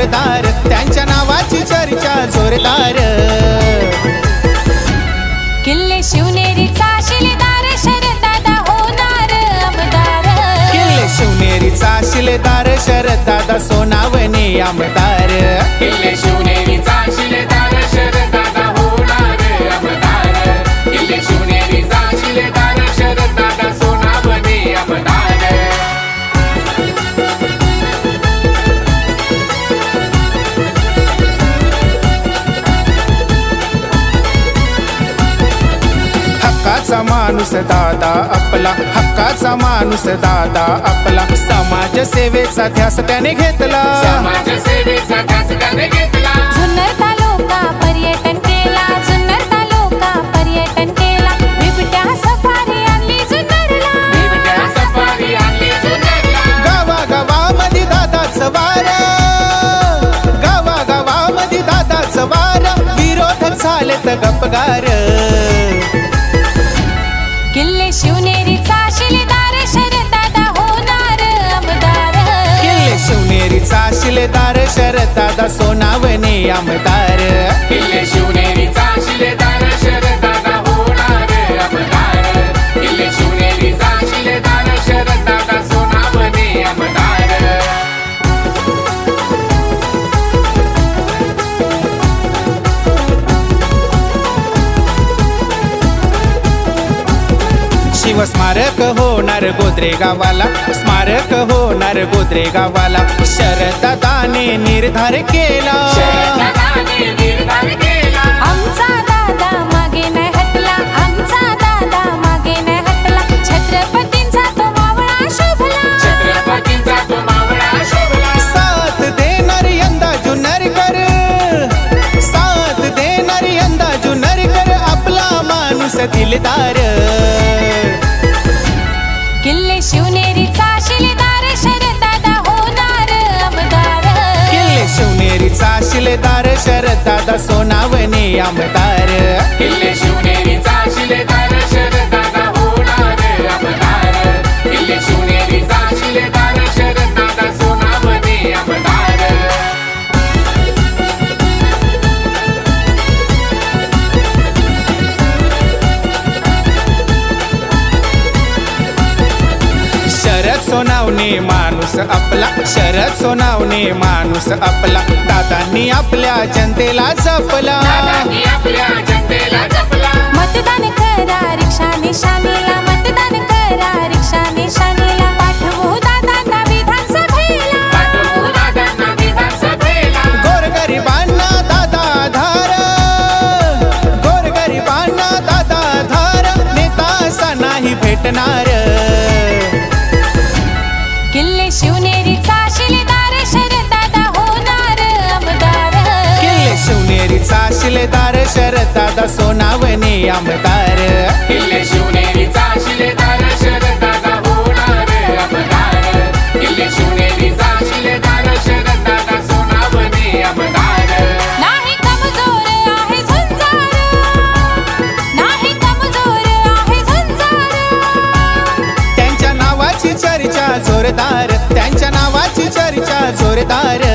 जोरदार त्यांच्या नावाची चर्चा जोरदार. किल्ले शिवनेरीचा शिलेदार शरदादा होणार आमदार. किल्ले शिवनेरीचा शिलेदार शरद दादा सोनावणे आमदार. किल्ले शिवनेरीचा माणूस दादा आपला हक्काचा माणूस दादा आपला समाज सेवेचा ध्यास त्याने घेतला. समाजसेवेचा ध्यास त्याने घेतला. जुन्नर तालुका पर्यटन केला जुन्नर तालुका पर्यटन केला. बिबट्या सफारी आणली जुन्नरला. बिबट्या सफारी आणली जुन्नरला. गावा गावामध्ये दादाच वार. गावा गावामध्ये दादाच वार. विरोधक झालेत गपगार शरद आमदा शिवस्मारक होणार गोद्रे गावाला. स्मारक होणार गोद्रे गावाला. शरद दादाने निर्धार केला. शरदादाने निर्धार केला. आमचा दादा मागे नाही हटला. आमचा दादा मागे नाही हटला. छत्रपतींचा तो मावळा शोभला. छत्रपतींचा तो मावळा शोभला. साथ देणार यंदा जुन्नर कर साथ देणार यंदा जुन्नर कर आपला माणूस दिलदार सोनावणे आमदार किल्ले शिवनेरीचा शिलेदार शरद सोनावणे माणूस आपला शरद सोनावणे माणूस आपला दादांनी आपल्या जनतेला जपला. दादा सोनावणे आमदार. किल्ले शिवनेरीचा शिलेदार शरदादा होणार आमदार. किल्ले शिवनेरीचा शिलेदार शरदादा सोनावणे आमदार. नाही कमजोर आहे झुंजार नाही कमजोर आहे झुंजार त्यांच्या नावाची चर्चा जोरदार. त्यांच्या नावाची चर्चा जोरदार.